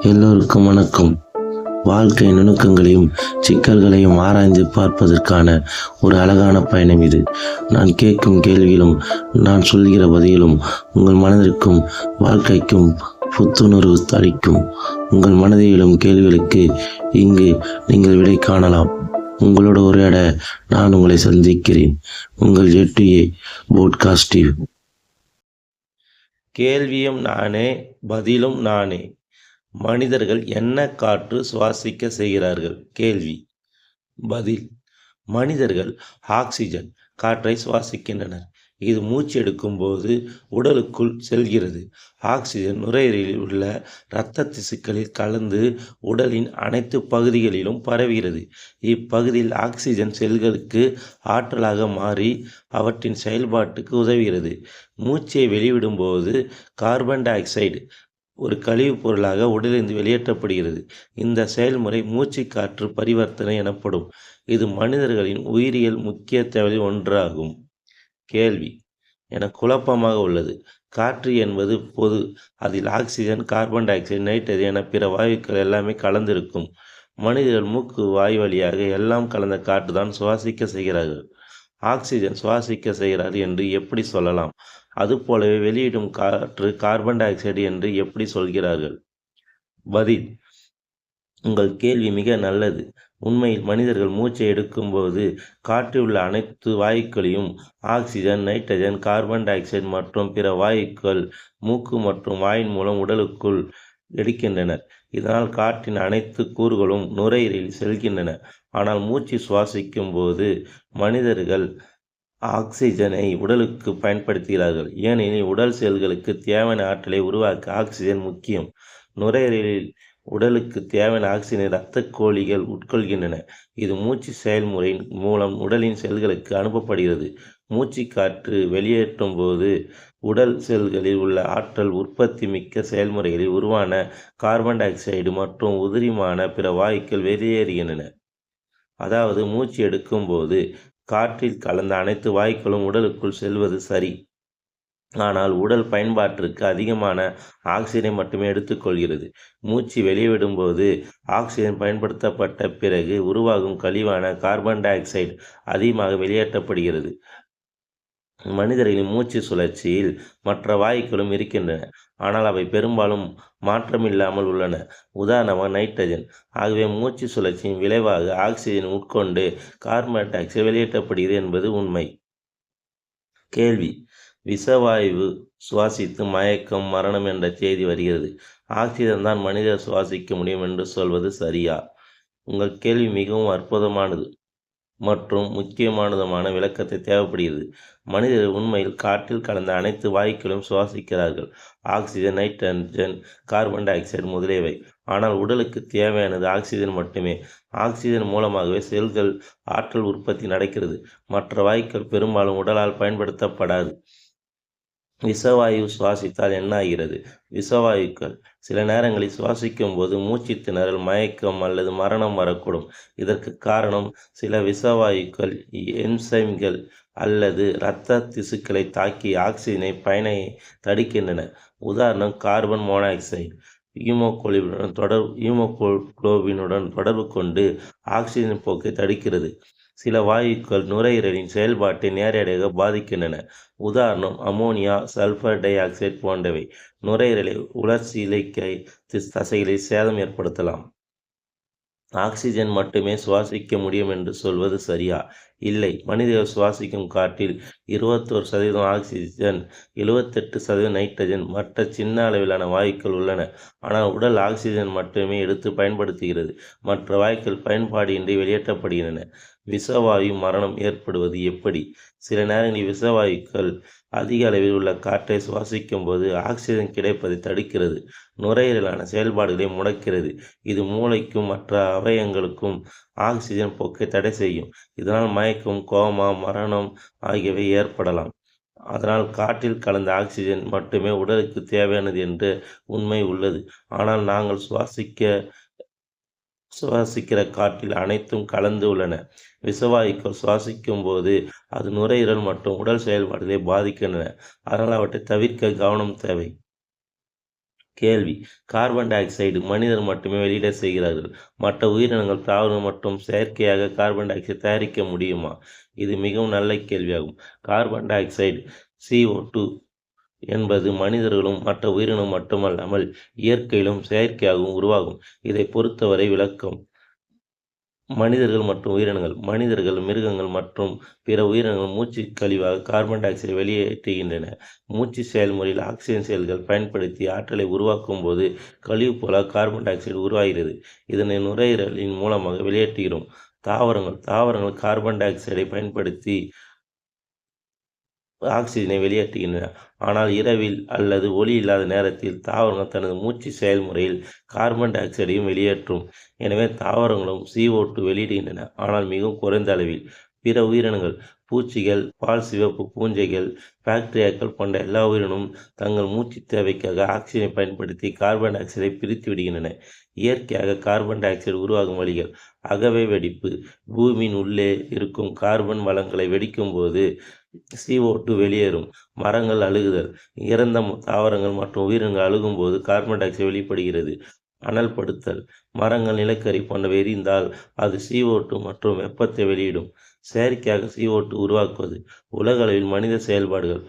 எல்லோருக்கும் வணக்கம். வாழ்க்கை நுணுக்கங்களையும் சிக்கல்களையும் ஆராய்ந்து பார்ப்பதற்கான ஒரு அழகான பயணம் இது. நான் கேட்கும் கேள்வியிலும் நான் சொல்கிற பதிலும் உங்கள் மனதிற்கும் வாழ்க்கைக்கும் புத்துணர்வு அளிக்கும். உங்கள் மனதில் எழும் கேள்விகளுக்கு இங்கு நீங்கள் விடை காணலாம். உங்களோட உரையாட நான் உங்களை சந்திக்கிறேன். உங்கள் ஜெட்டுஏ போட்காஸ்டிவ் கேள்வியும் நானே பதிலும் நானே. மனிதர்கள் என்ன காற்று சுவாசிக்க செய்கிறார்கள்? கேள்வி. பதில். மனிதர்கள் ஆக்சிஜன் காற்றை சுவாசிக்கின்றனர். இது மூச்சு எடுக்கும்போது உடலுக்குள் செல்கிறது. ஆக்சிஜன் நுரையீரலில் உள்ள இரத்த திசுக்களில் கலந்து உடலின் அனைத்து பகுதிகளிலும் பரவுகிறது. இப்பகுதியில் ஆக்சிஜன் செல்களுக்கு ஆற்றலாக மாறி அவற்றின் செயல்பாட்டுக்கு உதவுகிறது. மூச்சை வெளிவிடும்போது கார்பன் டை ஆக்சைடு ஒரு கழிவுப் பொருளாக உடலிருந்து வெளியேற்றப்படுகிறது. இந்த செயல்முறை மூச்சு காற்று பரிவர்த்தனை எனப்படும். இது மனிதர்களின் உயிரியல் முக்கிய தேவையில் ஒன்றாகும். கேள்வி. என குழப்பமாக உள்ளது. காற்று என்பது பொது அதில் oxygen carbon dioxide nitrogen என பிற வாயுக்கள் எல்லாமே கலந்திருக்கும். மனிதர்கள் மூக்கு வாய் வழியாக எல்லாம் கலந்த காற்று தான் சுவாசிக்க செய்கிறார்கள். ஆக்சிஜன் சுவாசிக்க செய்கிறார் என்று எப்படி சொல்லலாம்? அதுபோலவே வெளியிடும் காற்று கார்பன் டை ஆக்சைடு என்று எப்படி சொல்கிறார்கள்? பதில் உங்கள் கேள்வி மிக நல்லது. உண்மையில் மனிதர்கள் மூச்சை எடுக்கும்போது காற்றில் உள்ள அனைத்து வாயுக்களையும் oxygen nitrogen carbon dioxide மற்றும் பிற வாயுக்கள் மூக்கு மற்றும் வாயின் மூலம் உடலுக்குள் எடுக்கின்றனர். இதனால் காற்றின் அனைத்து கூறுகளும் நுரையீரலில் செல்கின்றன. ஆனால் மூச்சு சுவாசிக்கும் போது மனிதர்கள் ஆக்சிஜனை உடலுக்கு பயன்படுத்துகிறார்கள். ஏனெனில் உடல் செல்களுக்கு தேவையான ஆற்றலை உருவாக்க ஆக்சிஜன் முக்கியம். நுரையீரலில் உடலுக்கு தேவையான ஆக்சிஜனை இரத்த கோழிகள் உட்கொள்கின்றன. இது மூச்சு செயல்முறையின் மூலம் உடலின் செல்களுக்கு அனுப்பப்படுகிறது. மூச்சு காற்று வெளியேற்றும் போது உடல் செல்களில் உள்ள ஆற்றல் உற்பத்தி மிக்க செயல்முறைகளில் உருவான கார்பன் டை ஆக்சைடு மற்றும் உதிரிமான பிற வாயுக்கள் வெளியேறுகின்றன. அதாவது மூச்சு எடுக்கும்போது காற்றில் கலந்த அனைத்து வாயுக்களும் உடலுக்குள் செல்வது சரி. ஆனால் உடல் பயன்பாட்டிற்கு அதிகமான ஆக்சிஜனை மட்டுமே எடுத்துக்கொள்கிறது மூச்சு வெளியிடும்போது ஆக்சிஜன் பயன்படுத்தப்பட்ட பிறகு உருவாகும் கழிவான கார்பன் டை ஆக்சைடு அதிகமாக வெளியேற்றப்படுகிறது. மனிதர்களின் மூச்சு சுழற்சியில் மற்ற வாயுக்களும் இருக்கின்றன. ஆனால் அவை பெரும்பாலும் மாற்றமில்லாமல் உள்ளன. உதாரணமாக நைட்ரஜன். ஆகவே மூச்சு சுழற்சியின் விளைவாக ஆக்சிஜன் உட்கொண்டு கார்பன் டை ஆக்சைடு வெளியேற்றப்படுகிறது என்பது உண்மை. கேள்வி. விஷவாயு சுவாசித்து மயக்கம் மரணம் என்ற செய்தி வருகிறது. ஆக்சிஜன் தான் மனிதர் சுவாசிக்க முடியும் என்று சொல்வது சரியா? உங்கள் கேள்வி மிகவும் அற்புதமானது. மற்றும் முக்கியமானதுமான விளக்கத்தை தேவைப்படுகிறது. மனிதர் உண்மையில் காற்றில் கலந்த அனைத்து வாயுக்களும் சுவாசிக்கிறார்கள். Oxygen nitrogen carbon dioxide முதலியவை. ஆனால் உடலுக்கு தேவையானது ஆக்சிஜன் மட்டுமே. ஆக்சிஜன் மூலமாகவே செல்கள் ஆற்றல் உற்பத்தி நடக்கிறது. மற்ற வாயுக்கள் பெரும்பாலும் உடலால் பயன்படுத்தப்படாது. விஷவாயு சுவாசித்தால் என்ன ஆகிறது விஷவாயுக்கள் சில நேரங்களில் சுவாசிக்கும் போது மூச்சு திணறல் மயக்கம் அல்லது மரணம் வரக்கூடும். இதற்கு காரணம் சில விஷவாயுக்கள் என்சைம்கள் அல்லது இரத்த திசுக்களை தாக்கி ஆக்சிஜனை பயனை தடுக்கின்றன. உதாரணம் கார்பன் மோனாக்சைடு ஹீமோகுளோபினுடன் தொடர் ஹீமோகுளோபினுடன் தொடர்பு கொண்டு ஆக்சிஜன் போக்கை தடுக்கிறது. சில வாயுக்கள் நுரையீரலின் செயல்பாட்டை நேரடியாக பாதிக்கின்றன. உதாரணம் அமோனியா சல்ஃபர் டை ஆக்சைடு போன்றவை. நுரையீரலை உலர்ச்சி இலைக்கை தசைகளை சேதம் ஏற்படுத்தலாம். ஆக்சிஜன் மட்டுமே சுவாசிக்க முடியும் என்று சொல்வது சரியா? இல்லை. மனிதர்கள் சுவாசிக்கும் காற்றில் இருபத்தோரு சதவீதம் ஆக்சிஜன் எழுபத்தெட்டு சதவீதம் நைட்ரஜன் மற்ற சின்ன அளவிலான வாயுக்கள் உள்ளன. ஆனால் உடல் ஆக்சிஜன் மட்டுமே எடுத்து பயன்படுத்துகிறது. மற்ற வாயுக்கள் பயன்பாடின்றி வெளியேற்றப்படுகின்றன. விஷவாயு மரணம் ஏற்படுவது எப்படி? சில நேரங்களில் விஷவாயுக்கள் அதிக அளவில் உள்ள காற்றை சுவாசிக்கும் போது ஆக்சிஜன் கிடைப்பதை தடுக்கிறது. நுரையீரலான செயல்பாடுகளை முடக்கிறது. இது மூளைக்கும் மற்ற அவயங்களுக்கும் ஆக்சிஜன் போக்கை தடை செய்யும். இதனால் மயக்கம் கோமா மரணம் ஆகியவை ஏற்படலாம். அதனால் காற்றில் கலந்த ஆக்சிஜன் மட்டுமே உடலுக்கு தேவையானது என்று உண்மை உள்ளது. ஆனால் நாங்கள் சுவாசிக்க சுவாசிக்கிற காற்றில் அனைத்தும் கலந்து உள்ளன. விசவாயுக்கள் சுவாசிக்கும் போது அது நுரையீரல் மற்றும் உடல் செயல்பாடுகளை பாதிக்கின்றன. அதனால் அவற்றை தவிர்க்க கவனம் தேவை. கேள்வி. கார்பன் டை ஆக்சைடு மனிதர் மட்டுமே வெளியிட செய்கிறார்கள். மற்ற உயிரினங்கள் தாவரம் மற்றும் செயற்கையாக கார்பன் டை ஆக்சைடு தயாரிக்க முடியுமா? இது மிகவும் நல்ல கேள்வியாகும். Carbon dioxide C O two என்பது மனிதர்களும் மற்ற உயிரினம் மட்டுமல்லாமல் இயற்கையிலும் செயற்கையாகவும் உருவாகும். இதை பொறுத்தவரை விளக்கம். மனிதர்கள் மற்றும் உயிரினங்கள் மனிதர்கள் மிருகங்கள் மற்றும் பிற உயிரினங்கள் மூச்சு கழிவாக கார்பன் டை ஆக்சைடை வெளியேற்றுகின்றன. மூச்சு செயல்முறையில் ஆக்சிஜன் செயல்கள் பயன்படுத்தி ஆற்றலை உருவாக்கும் போது கழிவு போல கார்பன் டை ஆக்சைடு உருவாகிறது. இதனை நுரையீரலின் மூலமாக வெளியேற்றுகிறோம். தாவரங்கள் தாவரங்கள் கார்பன் டை ஆக்சைடை பயன்படுத்தி ஆக்சிஜனை வெளியேற்றுகின்றன. ஆனால் இரவில் அல்லது ஒளி இல்லாத நேரத்தில் தாவரங்கள் தனது மூச்சு செயல்முறையில் கார்பன் டை ஆக்சைடையும் வெளியேற்றும். எனவே தாவரங்களும் CO2 வெளியிடுகின்றன. ஆனால் மிகவும் குறைந்த அளவில். பிற உயிரினங்கள் பூச்சிகள் பால் சிவப்பு பூஞ்சைகள் பாக்டீரியாக்கள் போன்ற எல்லா உயிரினும் தங்கள் மூச்சு தேவைக்காக ஆக்சிஜனை பயன்படுத்தி கார்பன் டை ஆக்சைடை பிரித்து விடுகின்றன. இயற்கையாக கார்பன் டை ஆக்சைடு உருவாகும் வழிகள் அகவை வெடிப்பு பூமியின் உள்ளே இருக்கும் கார்பன் வளங்களை வெடிக்கும் போது CO2 வெளியேறும். மரங்கள் அழுகுதல். இறந்த தாவரங்கள் மற்றும் உயிரினங்கள் அழுகும்போது கார்பன் டை ஆக்சைடு வெளிப்படுகிறது. அனல்படுத்தல். மரங்கள் நிலக்கரி போன்றவை எரிந்தால் அது CO2 மற்றும் வெப்பத்தை வெளியிடும். செயற்கையாக CO2 உருவாக்குவது. உலக அளவில் மனித செயல்பாடுகள்.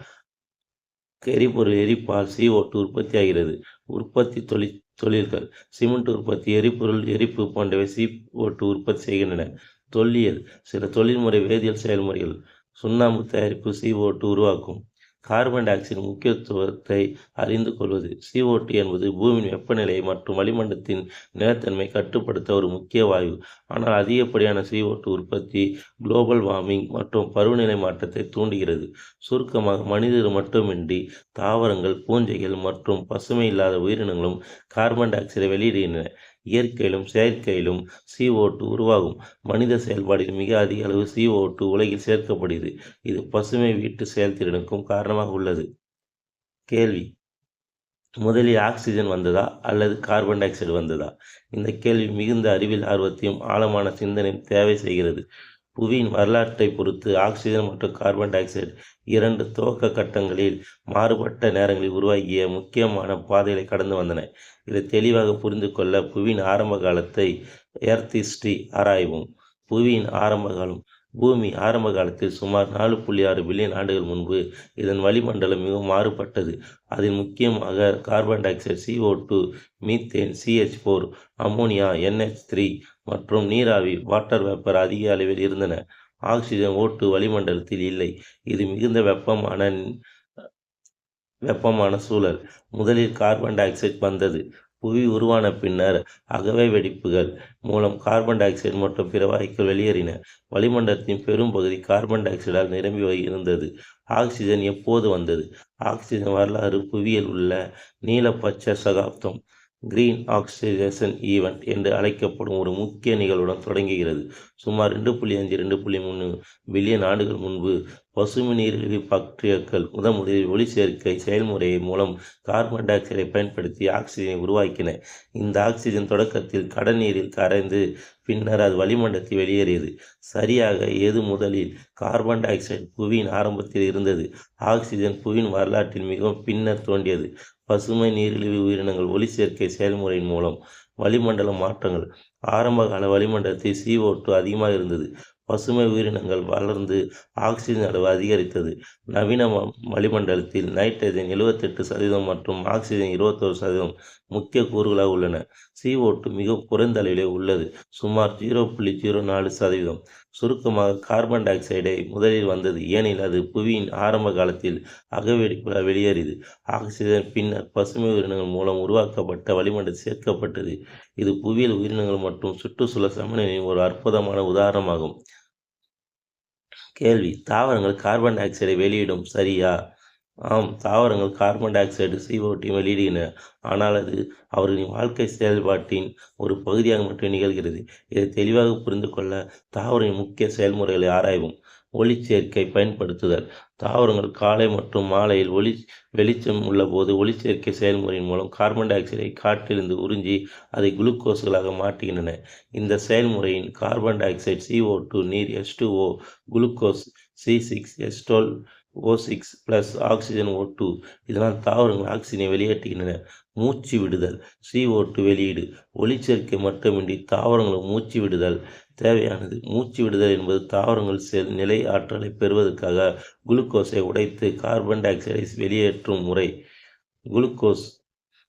எரிபொருள் எரிப்பால் CO2 உற்பத்தியாகிறது. உற்பத்தி தொழில் தொழில்கள். சிமெண்ட் உற்பத்தி எரிபொருள் எரிப்பு போன்றவை CO2 உற்பத்தி செய்கின்றன. தொல்லியல். சில தொழில்முறை வேதியியல் செயல்முறைகள். சுண்ணாம்பு தயாரிப்பு சிஓட்டு உருவாக்கும். கார்பன் டை ஆக்சைடு முக்கியத்துவத்தை அறிந்து கொள்வது. CO2 என்பது பூமியின் வெப்பநிலை மற்றும் வளிமண்டலத்தின் நிலத்தன்மை கட்டுப்படுத்த ஒரு முக்கிய வாயு. ஆனால் அதிகப்படியான CO2 உற்பத்தி குளோபல் வார்மிங் மற்றும் பருவநிலை மாற்றத்தை தூண்டுகிறது. சுருக்கமாக மனிதர் மட்டுமின்றி தாவரங்கள் பூஞ்சைகள் மற்றும் பசுமை இல்லாத உயிரினங்களும் கார்பன் டை ஆக்சைடை வெளியிடுகின்றன. இயற்கையிலும் செயற்கையிலும் CO2 உருவாகும். மனித செயல்பாடில் மிக அதிக அளவு CO2 உலகில் சேர்க்கப்படுகிறது. இது பசுமை வீட்டு செயல்திறனுக்கும் காரணமாக உள்ளது. கேள்வி. முதலில் ஆக்சிஜன் வந்ததா அல்லது கார்பன் டை ஆக்சைடு வந்ததா? இந்த கேள்வி மிகுந்த அறிவில் ஆர்வத்தையும் ஆழமான சிந்தனையும் தேவை செய்கிறது. புவியின் வரலாற்றை பொறுத்து ஆக்சிஜன் மற்றும் கார்பன் டை ஆக்சைடு இரண்டு துவக்க கட்டங்களில் மாறுபட்ட நேரங்களில் உருவாகிய முக்கியமான பாதைகளை கடந்து வந்தன. இதை தெளிவாக புரிந்து கொள்ள புவியின் ஆரம்ப காலத்தை எர்த் ஹிஸ்டரி ஆராய்வோம். புவியின் ஆரம்ப காலம் பூமி ஆரம்ப காலத்தில் சுமார் நாலு புள்ளி ஆறு பில்லியன் ஆண்டுகள் முன்பு இதன் வளிமண்டலம் மிகவும் மாறுபட்டது. அதில் முக்கியமாக carbon dioxide CO2 methane C H four ammonia N H three மற்றும் நீராவி வாட்டர் வேப்பர் அதிக அளவில் இருந்தன. ஆக்சிஜன் ஓட்டு வளிமண்டலத்தில் இல்லை. இது மிகுந்த வெப்பமான வெப்பமான சூழல். முதலில் கார்பன் டை ஆக்சைடு வந்தது. புவி உருவான பின்னர் அகவை வெடிப்புகள் மூலம் கார்பன் டை ஆக்சைடு மற்றும் பிற வாயுக்கள் வெளியேறின. வளிமண்டலத்தின் பெரும் பகுதி கார்பன் டை ஆக்சைடால் நிரம்பி இருந்தது. ஆக்சிஜன் எப்போது வந்தது? ஆக்சிஜன் வரலாறு புவியில் உள்ள நீல பச்சை சகாப்தம் கிரீன் ஆக்சிஜேஷன் ஈவெண்ட் என்று அழைக்கப்படும் ஒரு முக்கிய நிகழ்வுடன் தொடங்குகிறது. சுமார் ரெண்டு புள்ளி அஞ்சு ரெண்டு புள்ளி மூணு பில்லியன் ஆண்டுகள் முன்பு பசுமை நீரிழிவு பாக்டீரியாக்கள் முதன் முதலில் ஒளி சேர்க்கை செயல்முறை மூலம் கார்பன் டை ஆக்சைடை பயன்படுத்தி ஆக்சிஜனை உருவாக்கின. இந்த ஆக்சிஜன் தொடக்கத்தில் கடல் நீரில் கரைந்து பின்னர் அது வளிமண்டலத்தில் வெளியேறியது. சரியாக எது முதலில் கார்பன் டை ஆக்சைடு புவியின் ஆரம்பத்தில் இருந்தது. ஆக்சிஜன் புவியின் வரலாற்றில் மிகவும் பின்னர் தோன்றியது. பசுமை நீரிழிவு உயிரினங்கள் ஒளி சேர்க்கை செயல்முறையின் மூலம் வளிமண்டல மாற்றங்கள். ஆரம்பகால வளிமண்டலத்தில் CO2 அதிகமாக இருந்தது. பசுமை உயிரினங்கள் வளர்ந்து ஆக்சிஜன் அளவு அதிகரித்தது. நவீன வளிமண்டலத்தில் நைட்ரஜன் எழுபத்தெட்டு சதவீதம் மற்றும் ஆக்சிஜன் இருபத்தோரு சதவீதம் முக்கிய கூறுகளாக உள்ளன. CO2 மிக குறைந்த அளவிலே உள்ளது. சுமார் ஜீரோ புள்ளி ஜீரோ நாலு சதவீதம். சுருக்கமாக கார்பன் டை ஆக்சைடை முதலில் வந்தது. ஏனெனில் அது புவியின் ஆரம்ப காலத்தில் அகவெடிப்புகளால் வெளியேறியது. ஆக்சிஜன் பின்னர் பசுமை உயிரினங்கள் மூலம் உருவாக்கப்பட்ட வளிமண்டல் சேர்க்கப்பட்டது. இது புவியியல் உயிரினங்கள் மற்றும் சுற்றுச்சூழல் சமநிலையின் ஒரு அற்புதமான உதாரணமாகும். கேள்வி. தாவரங்கள் கார்பன் டை ஆக்சைடை வெளியிடும் சரியா? ஆம் தாவரங்கள் கார்பன் டை ஆக்சைடு CO2 வெளியிடுகின்றன ஆனால் அது அவர்களின் வாழ்க்கை செயல்பாட்டின் ஒரு பகுதியாக மட்டுமே நிகழ்கிறது. இதை தெளிவாக புரிந்து கொள்ள தாவரின் முக்கிய செயல்முறைகளை ஆராய்வோம். ஒளிச்சேர்க்கை பயன்படுத்துதல். தாவரங்கள் காலை மற்றும் மாலையில் ஒளி வெளிச்சம் உள்ளபோது ஒளிச்சேர்க்கை செயல்முறையின் மூலம் கார்பன் டை ஆக்சைடை காற்றிலிருந்து உறிஞ்சி அதை குளுக்கோஸ்களாக மாற்றுகின்றன. இந்த செயல்முறையின் கார்பன் டை ஆக்சைடு CO2 நீர் S two O glucose C six S O six plus oxygen O two இதனால் தாவரங்கள் ஆக்சிஜனை வெளியேற்றுகின்றன. மூச்சு விடுதல். CO2 டூ வெளியீடு. ஒளிச்சேர்க்கை மட்டுமின்றி தாவரங்களும் மூச்சு விடுதல். தேவையானது மூச்சு விடுதல் என்பது தாவரங்கள் செல் நிலை ஆற்றலை பெறுவதற்காக குளுக்கோஸை உடைத்து கார்பன் டை ஆக்சைடை வெளியேற்றும் முறை. குளுக்கோஸ்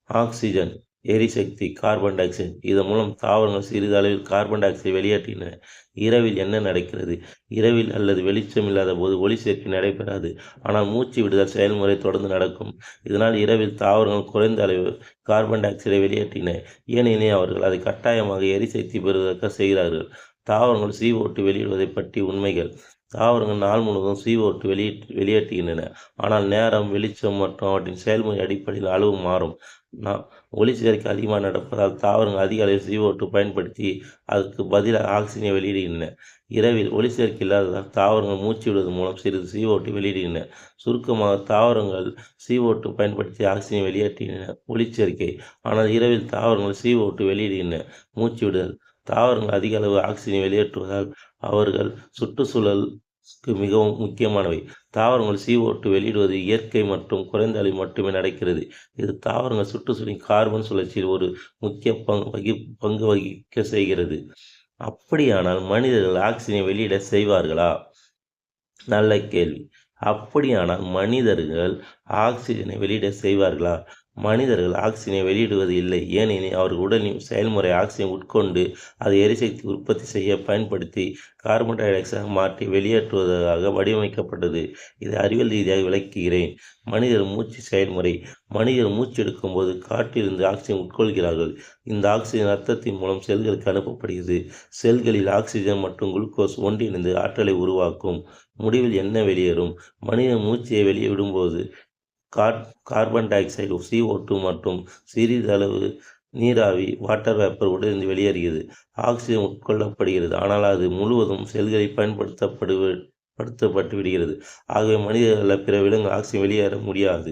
ஆக்சிஜன் எரிசக்தி கார்பன் டை ஆக்சைடு இதன் மூலம் தாவரங்கள் சிறிது அளவில் கார்பன் டை ஆக்சைடு வெளியேற்றின. இரவில் என்ன நடக்கிறது? இரவில் அல்லது வெளிச்சம் இல்லாத போது ஒளி சேர்க்கை நடைபெறாது. ஆனால் மூச்சு விடுதல் செயல்முறை தொடர்ந்து நடக்கும். இதனால் இரவில் தாவரங்கள் குறைந்த அளவு கார்பன் டை ஆக்சைடை வெளியேற்றின. ஏனெனில் அவர்கள் அதை கட்டாயமாக எரிசக்தி பெறுவதற்காக செய்கிறார்கள். தாவரங்கள் CO2 வெளியிடுவதை பற்றி உண்மைகள். தாவரங்கள் நாள் முழுவதும் சீவோட்டு வெளியிட்டு வெளியேற்றுகின்றன ஆனால் நேரம் வெளிச்சம் மற்றும் அவற்றின் செயல்முறை அடிப்படையில் அளவு மாறும். நான் ஒளி சேர்க்கை அதிகமாக நடப்பதால் தாவரங்கள் அதிக அளவில் சீவோட்டு பயன்படுத்தி அதற்கு பதிலாக ஆக்சிஜனை வெளியிடுகின்றன. இரவில் ஒளி சேர்க்கை இல்லாததால் தாவரங்கள் மூச்சு விடுவதன் மூலம் சிறிது சீவோட்டு வெளியிடுகின்றன. சுருக்கமாக தாவரங்கள் சீவோட்டு பயன்படுத்தி ஆக்சிஜனை வெளியேற்றுகின்றன ஒளிச்சேர்க்கை ஆனால் இரவில் தாவரங்கள் சீவோட்டு வெளியிடுகின்றன மூச்சு விடுதல். தாவரங்கள் அதிக அளவு ஆக்சிஜனை வெளியேற்றுவதால் அவர்கள் சுற்றுச்சூழல் மிகவும் முக்கியமானவை. தாவரங்கள் CO2 வெளியிடுவது இயற்கை மற்றும் குறைந்த அளவில் மட்டுமே நடக்கிறது. இது தாவரங்கள் சுற்றுச்சூழலின் கார்பன் சுழற்சியில் ஒரு முக்கிய பங்கு வகி பங்கு வகிக்க செய்கிறது. அப்படியானால் மனிதர்கள் ஆக்சிஜனை வெளியிட செய்வார்களா? நல்ல கேள்வி. அப்படியானால் மனிதர்கள் ஆக்சிஜனை வெளியிட செய்வார்களா? மனிதர்கள் ஆக்சிஜனை வெளியிடுவது இல்லை. ஏனெனில் அவர்கள் உடலின் செயல்முறை ஆக்சிஜன் உட்கொண்டு அதை எரிசக்தி உற்பத்தி செய்ய பயன்படுத்தி கார்பன் டை ஆக்சைடாக மாற்றி வெளியேற்றுவதாக வடிவமைக்கப்பட்டது. இதை அறிவியல் ரீதியாக விளக்குகிறேன். மனிதர் மூச்சு செயல்முறை. மனிதர் மூச்சு எடுக்கும்போது காற்றிலிருந்து ஆக்சிஜன் உட்கொள்கிறார்கள். இந்த ஆக்சிஜன் ரத்தத்தின் மூலம் செல்களுக்கு அனுப்பப்படுகிறது. செல்களில் ஆக்சிஜன் மற்றும் குளுக்கோஸ் ஒன்றிணைந்து ஆற்றலை உருவாக்கும். முடிவில் என்ன வெளியேறும். மனிதன் மூச்சையை வெளியே விடும்போது car carbon dioxide CO2 மற்றும் சிறிதளவு நீராவி வாட்டர் வேப்பர் உடலிருந்து வெளியேறுகிறது. ஆக்சிஜன் உட்கொள்ளப்படுகிறது. ஆனால் அது முழுவதும் செல்களில் பயன்படுத்தப்படு படுத்தப்பட்டு விடுகிறது ஆகவே மனிதர்கள் பிற விலங்கு ஆக்சிஜன் வெளியேற முடியாது.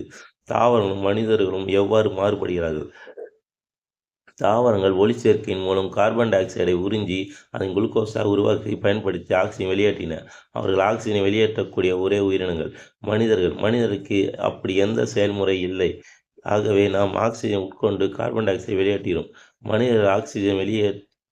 தாவரங்களும் மனிதர்களும் எவ்வாறு மாறுபடுகிறார்கள்? தாவரங்கள் ஒளிச்சேர்க்கையின் மூலம் கார்பன் டை ஆக்சைடை உறிஞ்சி அதன் குளுக்கோஸாக உருவாக்கி பயன்படுத்தி ஆக்சிஜன் வெளியேற்றின. அவர்கள் ஆக்சிஜனை வெளியேற்றக்கூடிய ஒரே உயிரினங்கள். மனிதர்கள் மனிதருக்கு அப்படி எந்த செயல்முறை இல்லை. ஆகவே நாம் ஆக்சிஜன் உட்கொண்டு கார்பன் டை ஆக்சைடை வெளியேற்றுகிறோம் மனிதர்கள் ஆக்சிஜன்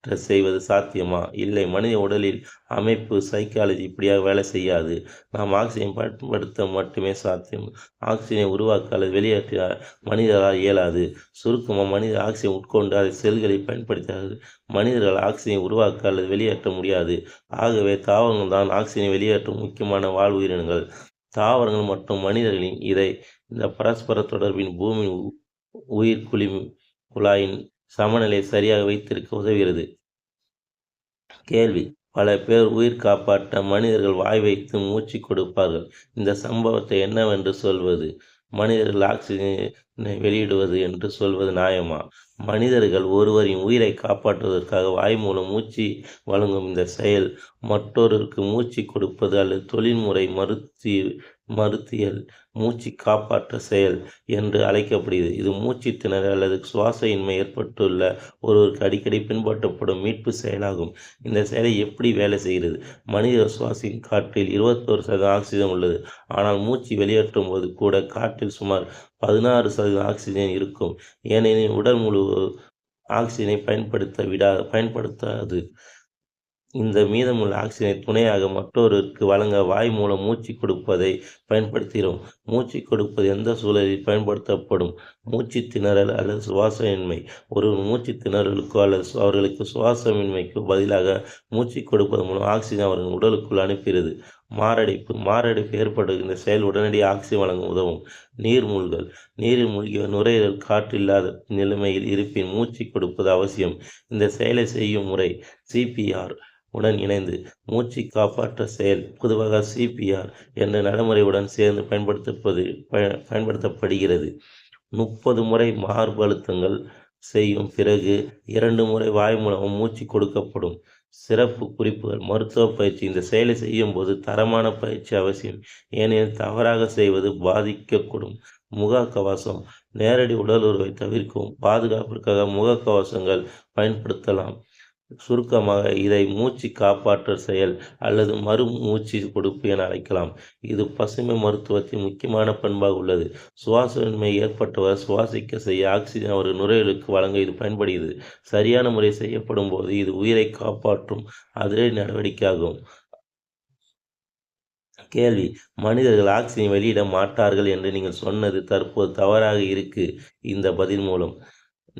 ட்ரெஸ் செய்வது சாத்தியமா? இல்லை மனித உடலில் அமைப்பு சைக்காலஜி இப்படியாக வேலை செய்யாது. நாம் ஆக்சிஜன் பயன்படுத்த மட்டுமே சாத்தியம். ஆக்சிஜனை உருவாக்க அல்லது வெளியேற்ற மனிதரால் இயலாது. சுருக்கமாக மனித ஆக்சிஜன் உட்கொண்டு அதை செல்களை பயன்படுத்தாது. மனிதர்கள் ஆக்சிஜனை உருவாக்க அல்லது வெளியேற்ற முடியாது. ஆகவே தாவரங்கள் தான் ஆக்சிஜனை வெளியேற்றும் முக்கியமான வாழ்வுயிரினங்கள் தாவரங்கள் மற்றும் மனிதர்களின் இதை இந்த பரஸ்பர தொடர்பின் பூமி உயிர் குழி குழாயின் சமநிலை சரியாக வைத்திருக்க உதவுகிறது. கேள்வி. பல பேர் உயிர் காப்பாற்ற மனிதர்கள் வாய் வைத்து மூச்சு கொடுப்பார்கள். இந்த சம்பவத்தை என்னவென்று சொல்வது? மனிதர்கள் ஆக்சிஜனை வெளியிடுவது என்று சொல்வது நியாயமா? மனிதர்கள் ஒருவரின் உயிரை காப்பாற்றுவதற்காக வாய் மூலம் மூச்சு வழங்கும் இந்த செயல் மற்றொருவருக்கு மூச்சு கொடுப்பது அல்லது தொழில்முறை மருத்து மருத்தியல் மூச்சு காப்பாற்ற செயல் என்று அழைக்கப்படுகிறது. இது மூச்சு திணறல் அல்லது சுவாச இன்மை ஏற்பட்டுள்ள ஒருவருக்கு அடிக்கடி பின்பற்றப்படும் மீட்பு செயலாகும். இந்த செயலை எப்படி வேலை செய்கிறது? மனித சுவாசின் காற்றில் இருபத்தோரு சதவீதம் ஆக்சிஜன் உள்ளது. ஆனால் மூச்சு வெளியேற்றும் போது கூட காற்றில் சுமார் பதினாறு சதவீதம் ஆக்சிஜன் இருக்கும். ஏனெனில் உடல் முழு ஆக்சிஜனை பயன்படுத்த விடா பயன்படுத்தாது. இந்த மீதமுள்ள ஆக்சிஜனை துணையாக மற்றொருவருக்கு வழங்க வாய் மூலம் மூச்சு கொடுப்பதை பயன்படுத்துகிறோம் மூச்சு கொடுப்பது எந்த சூழலில் பயன்படுத்தப்படும்? மூச்சு திணறல் அல்லது சுவாசமின்மை. ஒரு மூச்சு திணறலுக்கோ அல்லது அவர்களுக்கு சுவாசமின்மைக்கோ பதிலாக மூச்சு கொடுப்பதன் மூலம் ஆக்சிஜன் அவர்கள் உடலுக்குள் அனுப்புகிறது மாரடைப்பு. மாரடைப்பு ஏற்படுகின்ற செயல் உடனடியாக ஆக்சிஜன் வழங்க உதவும். நீர்மூழ்கல் நீரில் மூழ்கிய நுரையீரல் காற்றில்லாத நிலைமையில் இருப்பின் மூச்சு கொடுப்பது அவசியம். இந்த செயலை செய்யும் முறை சிபிஆர் உடன் இணைந்து மூச்சு காப்பாற்ற செயல் பொதுவாக சிபிஆர் என்ற நடைமுறையுடன் சேர்ந்து பயன்படுத்தப்பது பய- பயன்படுத்தப்படுகிறது. முப்பது முறை மார்பு அழுத்தங்கள் செய்யும் பிறகு இரண்டு முறை வாய் மூலம் மூச்சு கொடுக்கப்படும். சிறப்பு குறிப்புகள் மருத்துவ பயிற்சி இந்த செயலை செய்யும் போது தரமான பயிற்சி அவசியம். ஏனெனில் தவறாக செய்வது பாதிக்கக்கூடும். முகக்கவசம் நேரடி உடலுறவை தவிர்க்கவும் பாதுகாப்பிற்காக முகக்கவசங்கள் பயன்படுத்தலாம். சுருக்கமாக இதை மூச்சு காப்பாற்ற செயல் அல்லது மறு மூச்சு கொடுப்பு என அழைக்கலாம். இது பசுமை மருத்துவத்தின் முக்கியமான பண்பாக உள்ளது. சுவாசமின்மை ஏற்பட்டவர் சுவாசிக்க செய்ய ஆக்சிஜன் அவர்கள் நுரையீரலுக்கு வழங்க இது பயன்படுகிறது. சரியான முறை செய்யப்படும் போது இது உயிரை காப்பாற்றும் அதிரடி நடவடிக்கையாகும். கேள்வி மனிதர்கள் ஆக்சிஜன் வெளியிட மாட்டார்கள் என்று நீங்கள் சொன்னது தற்போது தவறாக இருக்கு. இந்த பதில் மூலம்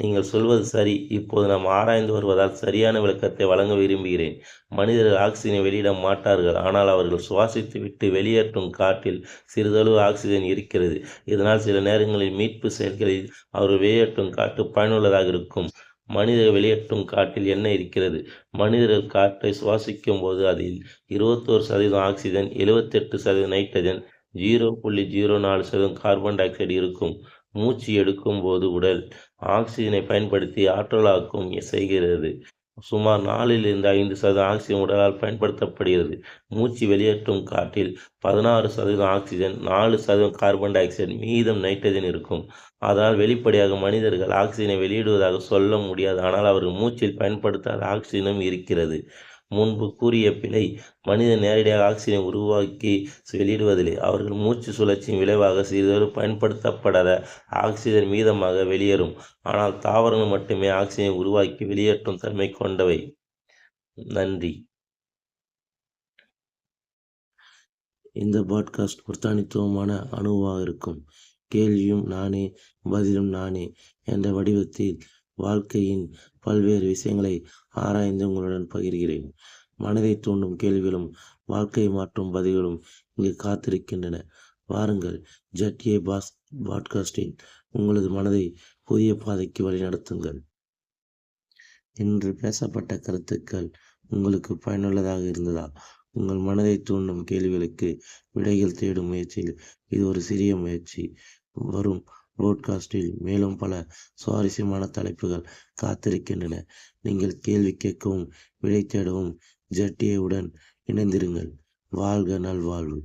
நீங்கள் சொல்வது சரி. இப்போது நாம் ஆராய்ந்து வருவதால் சரியான விளக்கத்தை வழங்க விரும்புகிறேன். மனிதர்கள் ஆக்சிஜனை வெளியிட மாட்டார்கள். ஆனால் அவர்கள் சுவாசித்து விட்டு வெளியேற்றும் காற்றில் சிறிதளவு ஆக்சிஜன் இருக்கிறது. இதனால் சில நேரங்களில் மீட்பு செயல்களில் அவர்கள் வெளியேற்றும் காற்று பயனுள்ளதாக இருக்கும். மனிதர்கள் வெளியேற்றும் காற்றில் என்ன இருக்கிறது? மனிதர்கள் காற்றை சுவாசிக்கும் போது அதில் இருபத்தோரு சதவீதம் ஆக்சிஜன் எழுபத்தெட்டு சதவீதம் நைட்ரஜன் ஜீரோ புள்ளி ஜீரோ நாலு சதவீதம் கார்பன் டை ஆக்சைடு இருக்கும். மூச்சு எடுக்கும் போது உடல் ஆக்சிஜனை பயன்படுத்தி ஆற்றலாக்கும் செய்கிறது. சுமார் நாலிலிருந்து ஐந்து சதவீதம் ஆக்சிஜன் உடலால் பயன்படுத்தப்படுகிறது. மூச்சு வெளியேற்றும் காற்றில் பதினாறு சதவீதம் ஆக்சிஜன் நாலு சதவீதம் கார்பன் டை ஆக்சைடு மீதம் நைட்ரஜன் இருக்கும். அதனால் வெளிப்படையாக மனிதர்கள் ஆக்சிஜனை வெளியிடுவதாக சொல்ல முடியாது. ஆனால் அவர்கள் மூச்சில் பயன்படுத்தாத ஆக்சிஜனும் இருக்கிறது. முன்பு கூறிய பிழை மனிதன் நேரடியாக ஆக்சிஜனை உருவாக்கி வெளியிடுவதில்லை. அவர்கள் மூச்சு சுழற்சியின் விளைவாக சிறிதளவு பயன்படுத்தப்படாத ஆக்சிஜன் மீதமாக வெளியேறும். ஆனால் தாவரங்கள் மட்டுமே ஆக்சிஜனை உருவாக்கி வெளியேற்றும் தன்மை கொண்டவை. நன்றி. இந்த பாட்காஸ்ட் ஒரு தனித்துவமான அணுவாக இருக்கும். கேள்வியும் நானே பதிலும் நானே என்ற வடிவத்தில் வாழ்க்கையின் பல்வேறு விஷயங்களை ஆராய்ந்து உங்களுடன் பகிர்கிறேன். மனதை தூண்டும் கேள்விகளும் வாழ்க்கை மாற்றும் பதில்களும் இங்கு காத்திருக்கின்றன. வாருங்கள் ஜட்ஏ பாஸ் பாட்காஸ்டின் உங்களது மனதை புதிய பாதைக்கு வழிநடத்துங்கள் இன்று பேசப்பட்ட கருத்துக்கள் உங்களுக்கு பயனுள்ளதாக இருந்ததா உங்கள் மனதை தூண்டும் கேள்விகளுக்கு விடைகள் தேடும் முயற்சியில் இது ஒரு சிறிய முயற்சி. வரும் புரோட்காஸ்டில் மேலும் பல சுவாரஸ்யமான தலைப்புகள் காத்திருக்கின்றன. நீங்கள் கேள்வி கேட்கவும் விடை தேடவும் ஜட்டியுடன் இணைந்திருங்கள். வாழ்க நல்வாழ்வு.